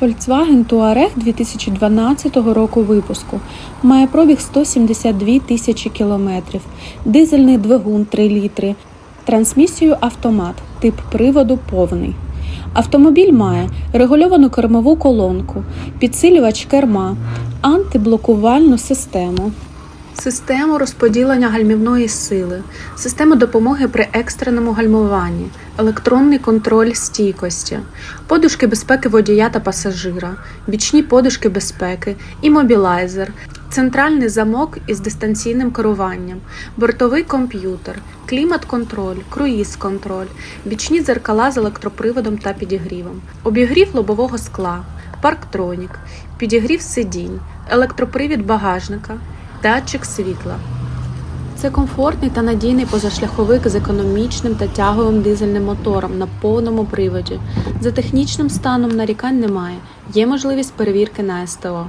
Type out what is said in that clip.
Volkswagen Touareg 2012 року випуску. Має пробіг 172 тисячі кілометрів, дизельний двигун 3 літри, трансмісію автомат, тип приводу повний. Автомобіль має регульовану кермову колонку, підсилювач керма, антиблокувальну систему. Систему розподілення гальмівної сили, систему допомоги при екстреному гальмуванні, електронний контроль стійкості, подушки безпеки водія та пасажира, бічні подушки безпеки, імобілайзер, центральний замок із дистанційним керуванням, бортовий комп'ютер, клімат-контроль, круїз-контроль, бічні дзеркала з електроприводом та підігрівом, обігрів лобового скла, парктронік, підігрів сидінь, електропривід багажника, датчик світла. Це комфортний та надійний позашляховик з економічним та тяговим дизельним мотором на повному приводі. За технічним станом нарікань немає. Є можливість перевірки на СТО.